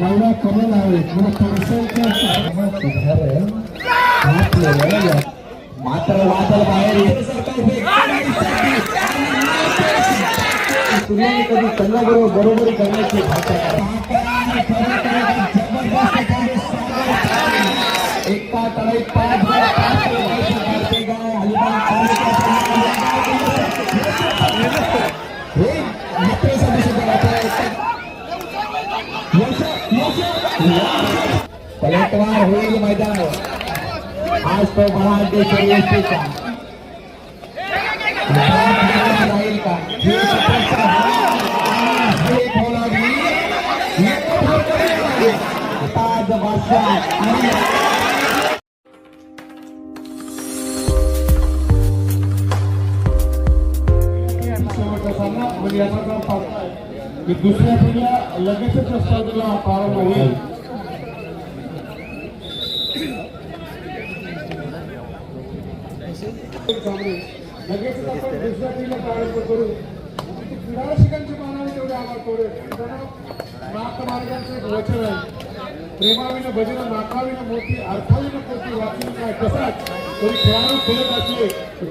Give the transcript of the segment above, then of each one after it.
प्रदान करेल आहे कमी मात्र वादळ बाहेर तुम्ही कधी त्यांच्याबरोबर बरोबरी करण्याची भाषा एका तळाई पाच गाय, पाच गाय, पाच गाय, अलिबाग तालुक्यात हे मित्रासाठी सुद्धा वाटलं. यश, यश, यश. पलटवार होईल मैदान आज तो बडा अध्यक्ष राहील का ताज बादशाह आणि याचा दुसऱ्या पिढीला लगेचच या स्पर्धेला प्रारंभ होईल सामने. लगेचच आपण दुसऱ्या पिढीला प्रारंभ करू. परंतु क्रीडा रसिकांची मानाने तेवढे आभार करू नाथमार्गांचं एक वचन आहे. प्रेमाविनं भजन नाकाविनं मोठी अर्थाविनं पोटी वाचून काय कसाच कोणी खेळाडू खेळत असले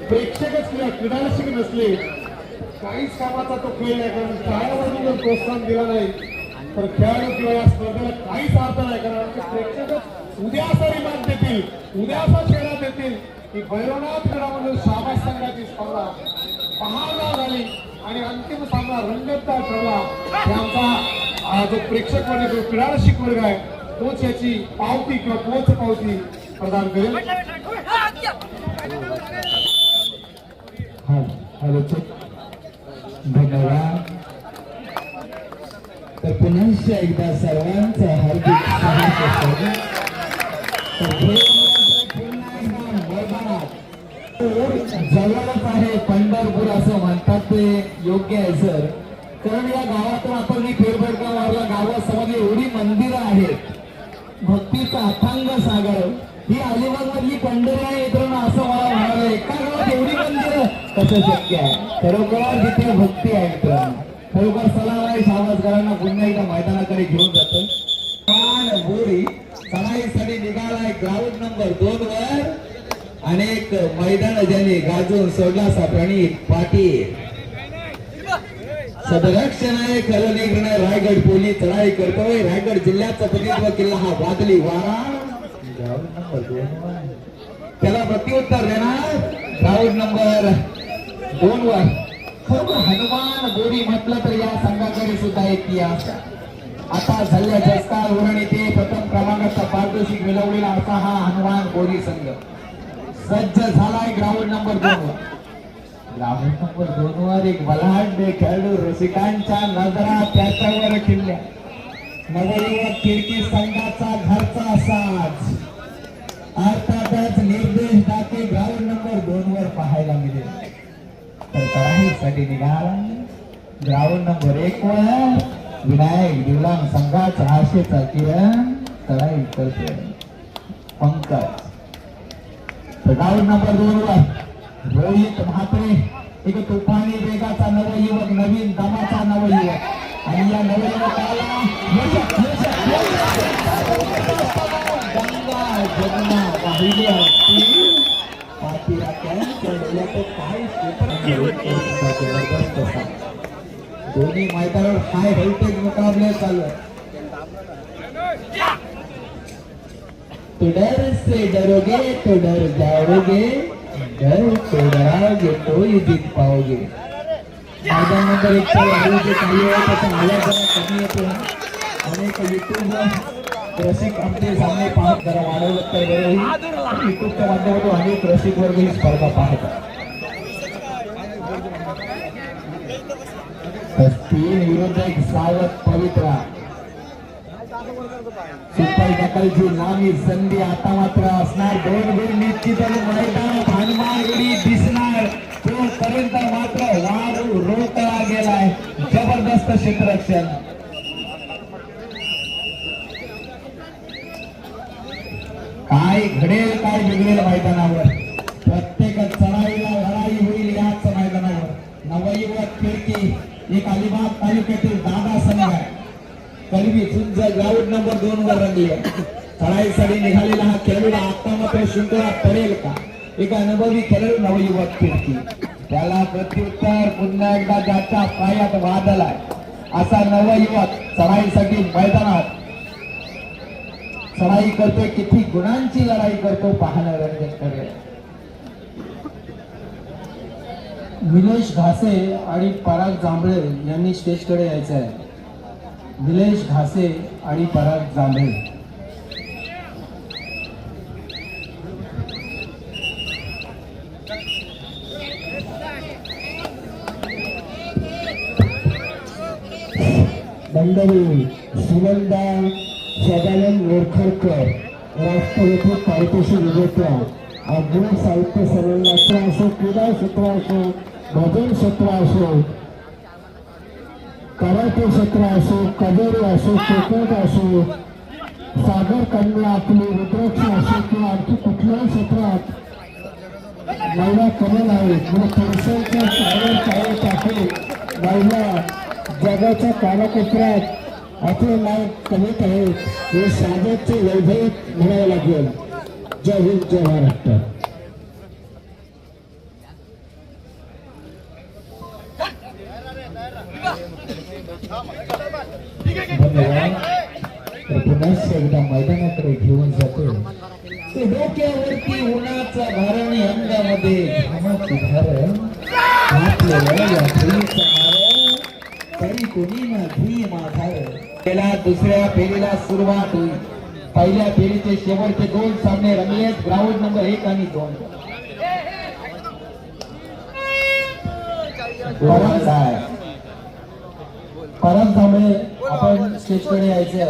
प्रेक्षकच किंवा क्रीडा रसिक नसले काहीच कामाचा तो खेळ नाही कारण शाळेवरून जर प्रोत्साहन दिला नाही. तर खेळाडू किंवा या स्पर्धेला काहीच अर्थ नाही कारण आमचे प्रेक्षकच उद्या असा रिमांड देतील. उद्या असा खेळात येथील ही भैरवनाथ क्रीडामंडळ शाबा संघाची स्पर्धा पहावला झाली आणि अंतिम सामना रंगतदार ठरला. हे म्हणजे जो प्रेक्षक वर्ग जो क्रीडा वर्ग आहे तोच याची पावती किंवा पोच पावती प्रदान करेल. धन्यवाद. तर पुन्हा एकदा सर्वांचं हार्दिक सहर्ष स्वागत तर हे पुन्हा एकदा मैदानात जवळच आहे पंढरपूर असं म्हणतात ते योग्य आहे सर कारण या गावातून आपण मी फेरफटका मारला. गावात समजली एवढी मंदिरं आहेत. भक्तीचा अथांग सागर. ही अलिबागमधली पंढरी आहे मित्रांनो असं मला म्हणालं एका गावात एवढी मंदिरं? कसं शक्य आहे. खरोखर तिथे भक्ती आहे मित्रांनो. खरोखर सलाम आहे सावजकरांना पुन्हा एकदा मैदानाकडे घेऊन जातो कान बोरी. चढाईसाठी निघालाय. ग्राउंड नंबर दोन वर. अनेक मैदान ज्याने गाजून सोडला सा प्रणित पाटील. सदरक्षण आहे खरं निर्णय रायगड पोलीस चढाई करतोय. रायगड जिल्ह्याचा प्रतिनिधित्व किल्ला हा वादली वारा. त्याला प्रत्युत्तर देणार राऊंड नंबर दोन वर. खूप हनुमान गोरी म्हटलं तर या संघाकडे सुद्धा एक आता झाल्या जस्तार उरण येथे प्रथम क्रमांकाचा पारितोषिक मिळवलेला असा हा हनुमान गोरी संघ. सज्ज झालाय ग्राउंड नंबर दोन वर. ग्राउंड नंबर दोन वर एक बलाढ्य खेळाडू रसिकांच्या नजरा त्याच्यावर खेळल्या. नवयुवक खिडकी संघाचा घरचा साज. अर्थातच निर्देश दाते ग्राउंड नंबर दोन वर पाहायला मिळेल. तर तराईसाठी निघाला. ग्राउंड नंबर एक वर विनायक दिवलांग संघाचा आशेचा किरण तराई करतोय पंकज. ग्राउंड नंबर दोन वर. रोहित म्हात्रे एक तुफानी वेगाचा नवयुवक नवीन दमाचा नवयुवक. आणि या नवयुवकाला यश, यश, काय सुपर जबरदस्त दोन्ही मैदानावर हाय व्होल्टेज मुकाबले चालू आहे तो डर से डरोगे तो डर जाओगे डर तो डराओगे तो ही जीत पाओगे मैदान नंबर एक चा आयोजित काही आहे त्याचा आवाज जरा कमी येतो अनेक युट्यूब रसिक आमचे सामने पाहत जरा वाढवलं तर बरं होईल युट्यूबच्या माध्यमातून अनेक रसिक वर्ग ही स्पर्धा पाहतात तर तीन विरुद्ध एक सावध पवित्रा सुपर टकलची लांबी संधी आता मात्र असणार. दोन गुण निश्चित आणि मैदानात हनुमान उडी दिसणार. तोपर्यंत मात्र वारू रोतळा गेलाय. जबरदस्त क्षेत्ररक्षण. काय घडेल काय चढाईसाठी निघालेला हा खेळाडू आता मात्र शृंखला पडेल का? एक अनुभवी खेळाडू नवयुवक खिडकी त्याला प्रत्युत्तर पुन्हा एकदा ज्याच्या पायात वादल आहे. असा नवयुवक चढाईसाठी मैदानात. चढाई करतोय किती गुणांची लढाई करतो पाहणं रंजन करेल निलेश घासे आणि पराग जांभळे यांनी स्टेजकडे यायचं आहे निलेश घासे आणि पराग जांभळे. मंडळी, सुनंदा सदानंद मोरखरकर, राष्ट्रपती पारितोषिक विजेत्या, अग्नि साहित्य संमेलनाचं असो क्रीडा क्षेत्र भजन क्षेत्र कराटे क्षेत्र कबड्डी असो क्रिकेट असो सागर कन्या आपली रुद्राक्ष असो, किंवा आणखी कुठल्याही क्षेत्रात महिला कमी आहेत म्हणजे पुरुषांच्या चांगल्या चांगले टाकले महिला जगाच्या कानाकोपऱ्यात आपले नाव कमीत आहेत हे साधकचे वैभव म्हणावं लागेल. जय हिंद जय महाराष्ट्र. धन्यवाद. पुन्हा एकदा मैदानाकडे घेऊन जातो. डोक्यावरती उन्हाचा भारण अंगामध्ये घामाची धारण घातलेलं या धुळीचं नारळ, तरी कोणी ना धुई माधार त्याला दुसऱ्या फेरीला सुरुवात होईल. पहिल्या फेरीचे शेवटचे दोन सामने रंगलेत. ग्राउंड नंबर एक आणि दोन. परत जांभळे आपण स्टेजकडे यायचे.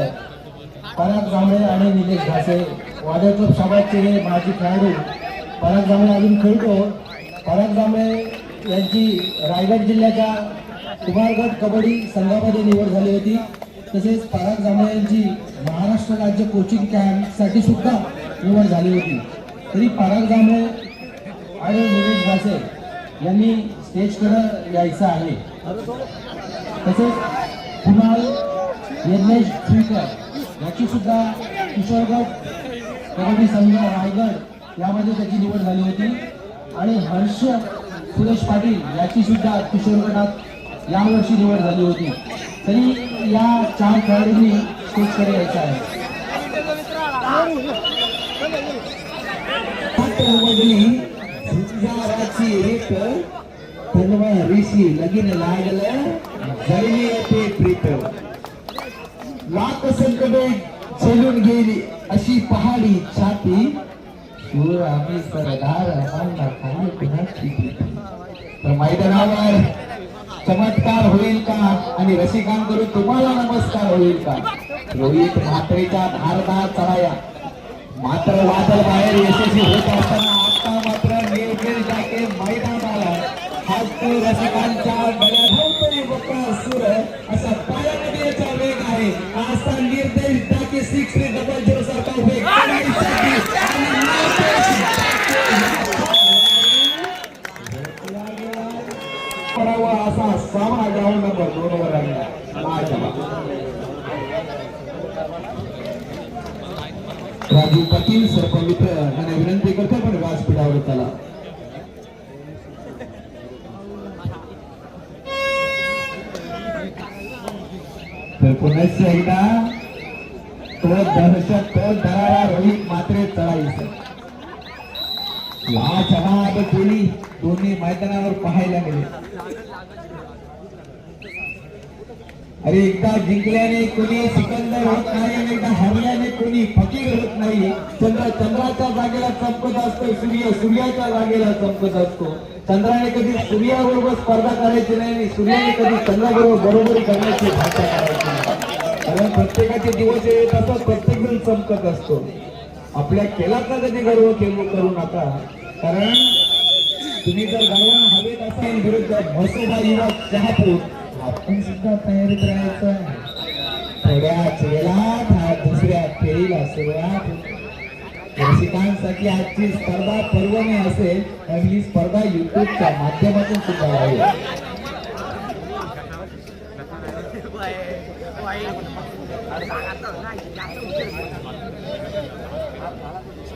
परत जांभळे आणि निलेश घासे. वादळ क्लब शाबादचे हे माजी खेळाडू पराग जांभळे अजून खेळतो. पराग जांभळे यांची रायगड जिल्ह्याच्या कुमारगड कबड्डी संघामध्ये निवड झाली होती. तसेच पराग जांभळे यांची महाराष्ट्र राज्य कोचिंग कॅम्पसाठी सुद्धा निवड झाली होती. तरी पराग जांभळे आणि निलेश भासे यांनी स्टेजकडं यायचं आहे. तसेच कुणाल यज्ञेश श्रीकर याची सुद्धा किशोरगड कबड्डी संघ रायगड यामध्ये त्याची निवड झाली होती. आणि हर्ष सुरेश पाटील याची सुद्धा किशोर गटात यावर्षी निवड झाली होती. तरी या चार खेळाडूंनी स्टेजकडे यायचं आहे. पात्रमधली झुंजाराची ऋषी लगीन लागलं जळली येते प्रीत लाख चलून गेली अशी पहाडी छाती. शिव आम्ही सरदार आम्हाला खाली कुणाची तर मैदानावर चमत्कार होईल का? आणि रसिकांकडून तुम्हाला नमस्कार होईल का? रोहित म्हात्रेच्या धारदार चढाया. मात्र वादळ बाहेर यशस्वी होत असताना आता मात्र निर्देश टाके मैदान आला रसिकांच्या गळ्या धावतोय बका सुर असा पायामध्ये याचा वेग आहे. असा निर्देश टाकी सिक्स थ्री डबल झिरो सारखा वेग चढाईसाठी असा सामना ग्राउंड नंबर दोन वर रंगला राजू पाटील सरपंच यांना विनंती करतो पण व्यासपीठावर त्याला तर एकदा तो दहशत तो दरारा रोहित मात्रे चढाईस लाजवाब केली दोन्ही मैदानावर पाहायला गेले अरे एकदा जिंकल्याने कोणी सिकंदर होत नाही आणि एकदा हरल्याने कोणी फकीर होत नाही. चंद्र चंद्राच्या जागेला चमकत असतो सूर्य सूर्याच्या जागेला चमकत असतो. चंद्राने कधी सूर्याबरोबर स्पर्धा करायची नाही आणि सूर्याने कधी चंद्राबरोबर बरोबरी करण्याची भाषा करायची नाही. कारण प्रत्येकाचे दिवस येत असतात प्रत्येक जण चमकत असतो. आपल्या केलाचा कधी गर्व केलो करू नका. कारण तुम्ही जर गर्वानं हवेत असेल विरुद्ध म्हसोबा युवा चहापूर आपण सुद्धा तयारीत राहायचं थोड्याच वेळात हा दुसऱ्या फेरीला सुरुवात. रसिकांसाठी आजची स्पर्धा पर्वणी असेल आणि ही स्पर्धा युट्यूबच्या माध्यमातून सुद्धा आहे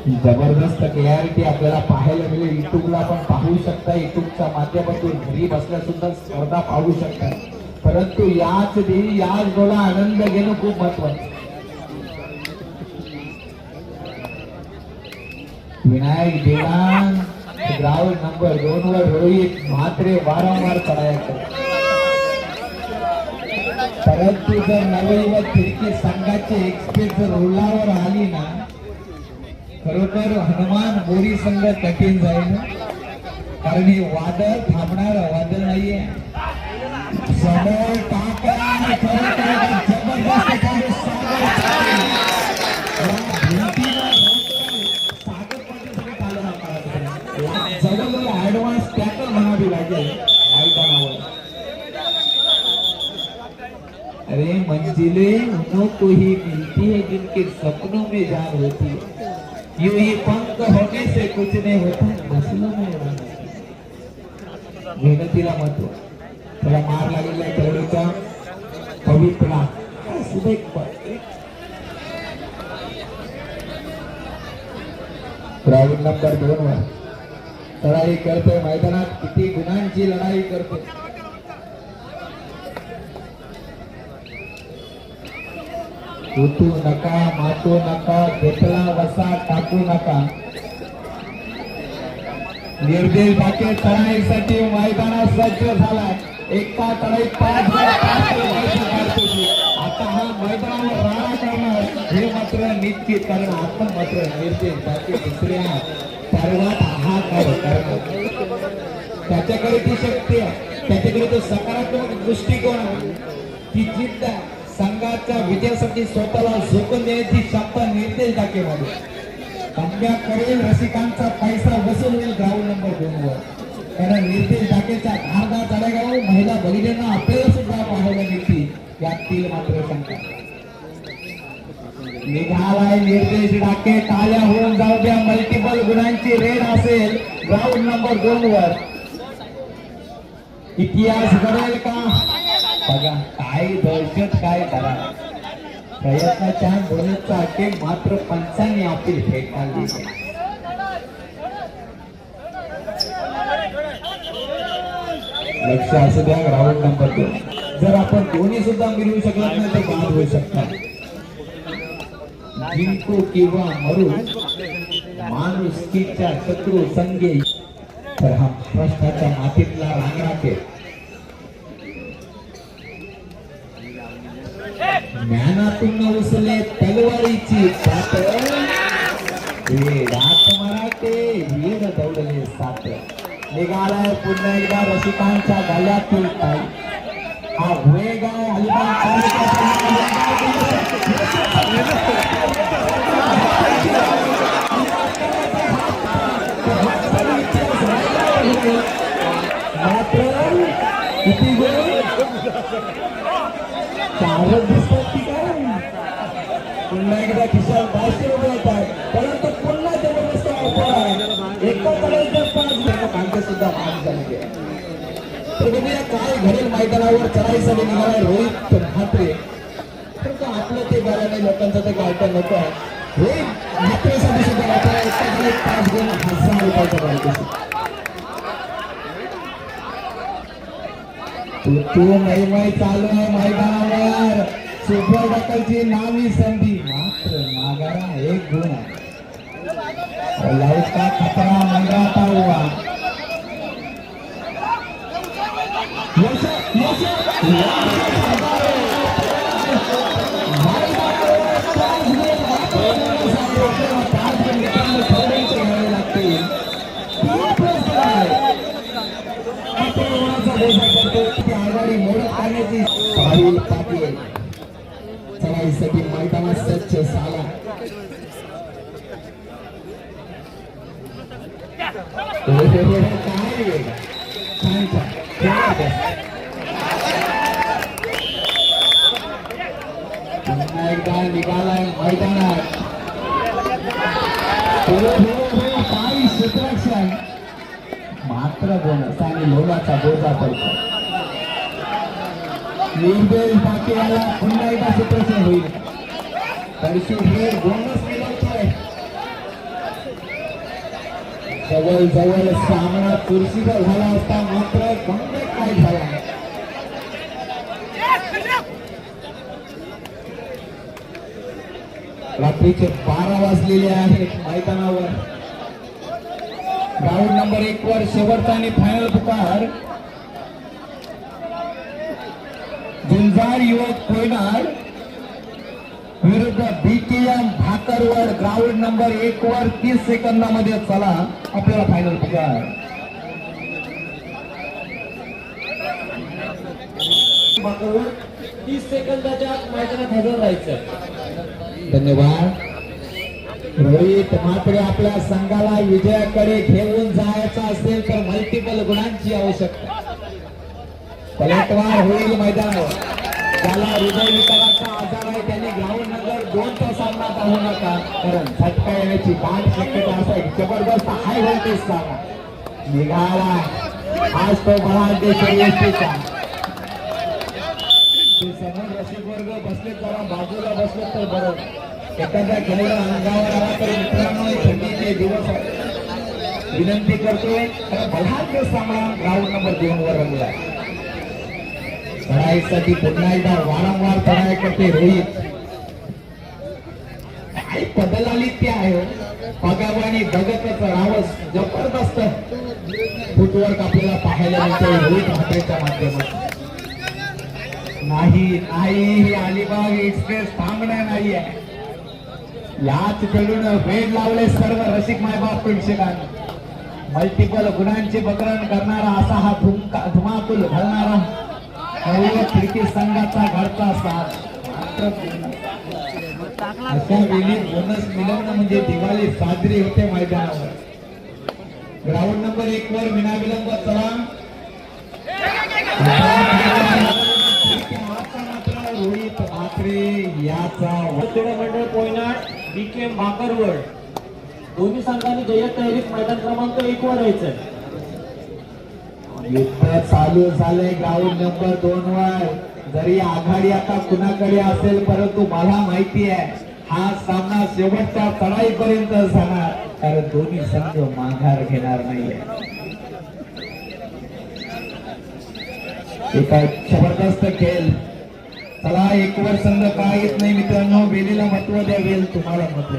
जबरदस्त क्लॅरिटी आपल्याला पाहायला मिळेल. युट्यूबला आपण पाहू शकता. युट्यूबच्या माध्यमातून घरी बसल्या सुद्धा स्पर्धा पाहू शकता. परंतु याच देवी याच डोळा आनंद घेणं खूप महत्वाचं विनायक देवान ग्राउंड नंबर दोन वर रोहित म्हात्रे वारंवार करायचं परंतु जर नवयुवक व संघाची एक्सप्रेस जर रुळावर आली ना खरोखर हनुमान मोरी संघ कठीण जाईल. कारण हे वादळ थांबणार वादळ नाहीये. समोर टाका ऍडव्हान्स टॅकल म्हणावी लागेल मैदानावर. अरे मंजिले उन्हों को ही मिलती है जिनके सपनों में जान होती. है यूं ही पंख होने से कुछ नहीं होता नस्लों में मेहनतीला महत्त्व हो। त्याला मार लागलेला आहे खेळाडूचा पवित्रा सुदेख नंबर दोन वर। तळाई करतोय मैदानात किती गुणांची लढाई करतोय। उठू नका मातू नका घेतला वसा टाकू नका निर्देश बाकी तणाईसाठी मैदानात सज्ज झाला एकटा तणाईत पाच आता हा मैदानावर राणा करणार हे मात्र निश्चित कारण आपण मात्र निर्देश बाकी दुसऱ्या सर्वात हाहाकार करणार त्याच्याकडे ती शक्ती आहे त्याच्याकडे तो सकारात्मक दृष्टिकोन आहे ती जिद्द आहे. संघाच्या विजयासाठी स्वतःला झोकून देण्याची क्षमता निर्देश दाखवले कमबॅक करेल रसिकांचा पैसा वसूल होईल ग्राउंड नंबर दोन वर. कारण निर्देश डाकेच्या धारदार तळेगाव महिला भगिनींना आपल्याला सुद्धा पाहायला मिळतील यातील मात्र शंका. निघालाय निर्देश डाके टाळ्या होऊन जाऊ द्या. मल्टिपल गुणांची रेड असेल ग्राउंड नंबर दोन वर. इतिहास घडेल का? काय दहशत काय करा? प्रयत्नाच्या बोलण्याचा अटेक मात्र पंचांनी आपली फेटाळली लक्ष असू द्या राऊंड नंबर दोन जर आपण दोन्ही सुद्धा मिळवू शकलात नाही तर बाद होऊ शकता जिंकू किंवा मरू माणुसकीच्या शत्रू संगे. तर हा महाराष्ट्राच्या मातीतला रांगणाखेळ ज्ञानातून उसले तलवारीची पातळ मराठे वीर दौडले सात निघालाय पुन्हा एकदा रसिकांच्या गळ्यातील ताई हा वेग आहे अलिबाग मात्र किती वेळ? चारच दिसतात एकदा खिशात पाचशे रुपये येतात परंतु पुन्हा जबरदस्त ऑफर आहे. एका जर पाच जण कांदे सुद्धा महाग झालेले आहे. तर बघूया काय घडेल मैदानावर चढाईसाठी निघाला रोहित म्हात्रे. आपलं ते नाही लोकांचं ते गायका नको आहे. रोहित म्हात्रेसाठी सुद्धा आपल्याला एका जणाला पाच गुण हजार रुपयाचा गायका तू मैमय चालू आहे मैदानावर. सुपर डकलची नावी संधी. मात्र मागारा एक गुण आहे लाइट का खतरा मंगाता हुआ आघाडी मोडत काढण्याची साला. हो, एकदा मैदानात. मात्र बोनस आणि लोणाचा बोजा पडतो. निर्बेल बाकीवाला पुन्हा एकदा होईल तरीशी हे बोनस मिळवतोय जवळ जवळ सामना चुरशीचा झाला असता मात्र गंभीर काय झाला? रात्रीचे बारा वाजलेले आहेत मैदानावर. राऊंड नंबर एक वर शेवटचा आणि फायनल पुकार. झुंजार युवक कोयनार विरुद्ध बीटीएम भाकरवड ग्राउंड नंबर एक वर तीस सेकंदामध्ये चला. आपल्याला फायनल पुकार तीस सेकंदाच्या मैदानात हजर राहायचं. धन्यवाद. रोहित मात्र आपल्या संघाला विजयाकडे घेऊन जायचं असेल तर मल्टिपल गुणांची आवश्यकता. पलटवार होईल मैदानावर. त्याला हृदय विकाराचा आजार आहे त्याने दोनचा सामना पाहू नका. कारण झटका येण्याची दाट शक्यता असा एक जबरदस्त हाय व्होल्टेज सामना. निघाला. आज तो बळा समोर रसिक वर्ग बसले जरा. बाजूला बसले तर बरं. एखाद्या खेळाडू अंगावर आला तर मित्रांनो थंडीचे दिवस विनंती करतोय. बलाढ्य सामना. ग्राउंड नंबर दोन वर रंगला. लढाईसाठी पुन्हा एकदा वारंवार चढाई करते रोहित. काय बदल आहे. पगावानी बघतच रावस जबरदस्त. फुटवर्क आपल्याला पाहायला मिळतो रोहित म्हात्रेच्या माध्यमातून. नाही नाही ही अलिबाग एक्सप्रेस थांबणार नाहीये. याच खेळून वेळ लावले सर्व रसिक मायबाप प्रेक्षकांनी. मल्टिपल गुणांचे प्रकरण करणारा असा हा धुमका धुमाकूल घालणारा खिडकी संघाचा घरचा साथ. मात्र अशा वेळी बोनस मिळवणं म्हणजे दिवाळी साजरी होते मैदानावर. ग्राउंड नंबर एक वर विनाविलंब चला. रोहित म्हात्रे याचा क्रीडा मंडळ कोयनाड के भाकरवड दोन्ही संघांनी जय्यत तयारीत मैदान क्रमांक एक वर राहायचं युद्ध चालू झालंय. ग्राउंड नंबर दोन वर. जरी आघाडी आता कुणाकडे असेल परंतु मला माहिती आहे हा सामना शेवटच्या चढाईपर्यंत जाणार. कारण दोन्ही संघ माघार घेणार नाहीये. एका जबरदस्त खेळ. चला एक वर संघ काय येत नाही मित्रांनो वेलीला महत्त्व द्या वेल तुम्हाला महत्त्व.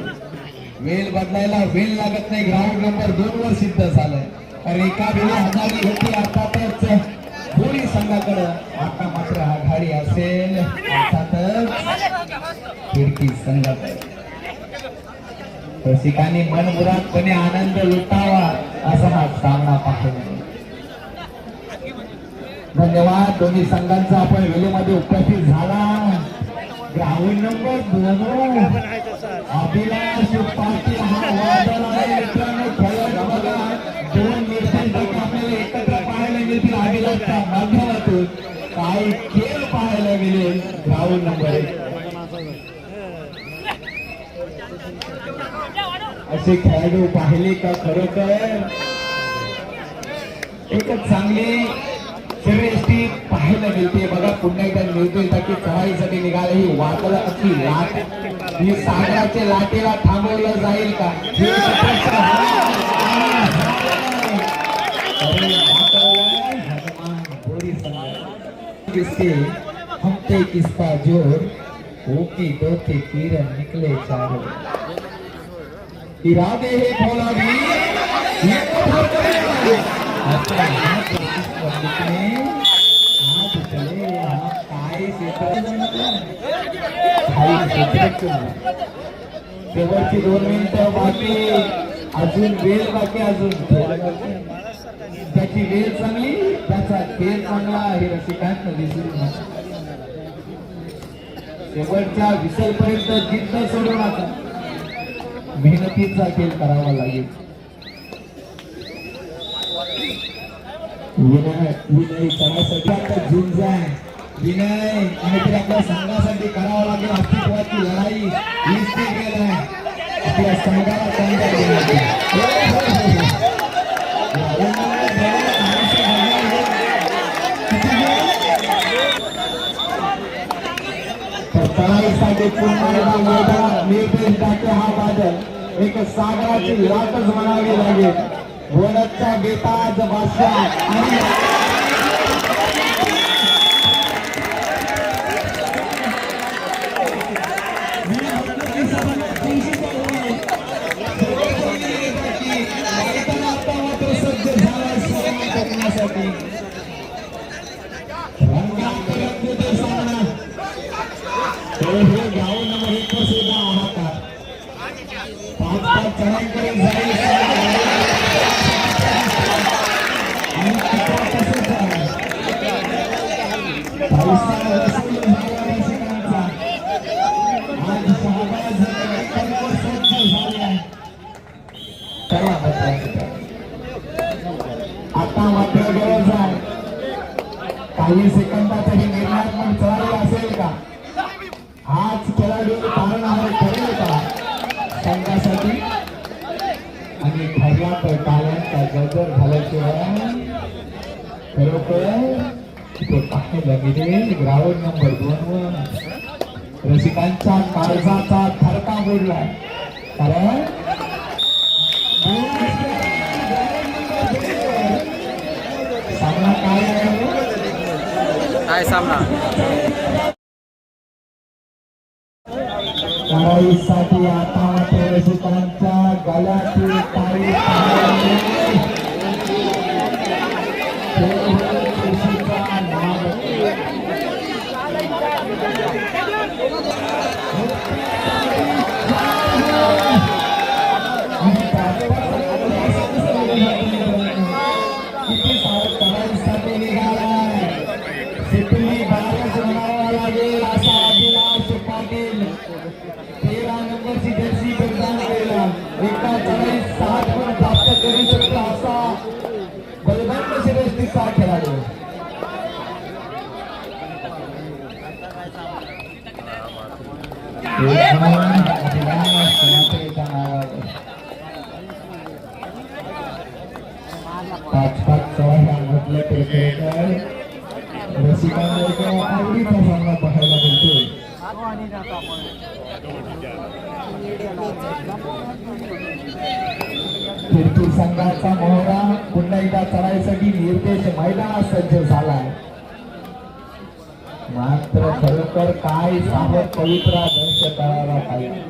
वेल बदलायला वेल लागत नाही. ग्राउंड नंबर दोन वर सिद्ध झालंय. कारण एका वेळी आघाडी होती अर्थातच दोन्ही संघाकडे आता मात्र आघाडी असेल. अर्थातच खिडकी संघात. रसिकांनी मनमुरादपणे आनंद लुटावा असा हा सामना पाहतो धन्यवाद. दोन्ही संघांचा आपण वेळेमध्ये उपस्थित झाला. ग्राउंड नंबर दोन. अभिलाष पाटील हा वादळ आहे. काही खेळ पाहायला गेले. ग्राउंड नंबर एक. असे खेळाडू पाहिले का खरोखर एकच चांगली शर्यती पाहायला मिळते. बघा पुन्हा एकदा मिळतोय की चढाईसाठी निघाले. ही वाटला अशी लाट. ही सागराच्या लाटेला थांबवलं जाईल का हे सतत अरे वाकवलंय भगवान गोरी संग. किसके हम पे किसका जोर? ओके दो के तीर निकले चारों। इरादे हे फौलादी। ये कठोर करेगा आता हात किस पद्धतीने हात चले हा काय शेवटची दोन मिनिटं बाकी। अजून वेळ बाकी अजून त्याची वेळ चांगली त्याचा खेळ चांगला हे रसिकांना दिसून येतं. शेवटच्या विसरपर्यंत जिद्द सोडू नका मेहनतीचा खेळ करावा लागेल. विनय विनय करासाठी आता झुंज आहे विनय काहीतरी आपल्या संघासाठी करावं लागेल. अस्तित्वाची लढाई हीच ते आहे. आपल्या संघाला संघ तळाईसाठी पुन्हा एकदा निर्देश टाके हा बादल एक सागराची लाटच म्हणावी लागेल वनच्या बेताज बादशाह आणि पाच पाच चढाईकडे जाईल आणि चित्र तसंच आहे. पैसा वसूल झाला रसिकांचा. आज शहाबाज सर्व सज्ज झाले. चला मित्रांनो. आता मात्र गरज आहे काही झाल्याशिवाय खरोखर तो टाकलेला गेले ग्राउंड नंबर दोन वर रसिकांच्या काळजाचा थरका मोडलाय कारण सामना काय काय सामना कराईसाठी आता रसिकांच्या गळ्यातील ताळी पाच पाच चढाई म्हटलं रसिकांना एक आवडीचा सामना पाहायला मिळतोय फिरकी संघाचा मोहरा पुन्हा एकदा चढायसाठी निर्देश मैदानात सज्ज झालाय. मात्र खरोखर काय सांगत पवित्र आदर्श करायला पाहिजे?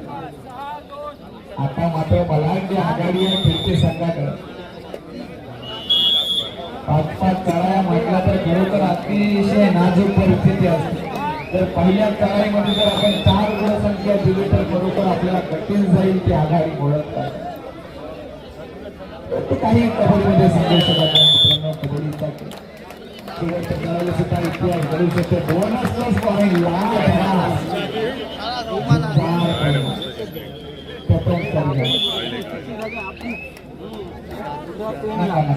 आता मात्र बलाढ्य आघाडी आहे फिरकी संघाकडे पाच पाच चढाया म्हटलं तर खरोखर अतिशय नाजूक परिस्थिती असते. तर पहिल्या चढाईमध्ये जर आपण चार गुणसंख्या दिली तर खरोखर आपल्याला कठीण जाईल ती आघाडी मोडत काही कबड्डीमध्ये सांगू शकत नाही मित्रांनो कबड्डीचा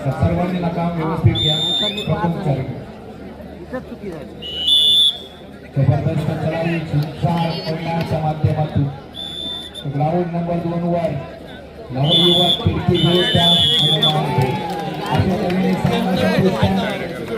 सर्वांनी नकाम व्यवस्थित घ्या जबरदस्त चढाई माध्यमातून ग्राउंड नंबर दोन वर नवयुवक फिरकी विरुद्ध हनुमान अशा तऱ्हेने सामना संपुष्टात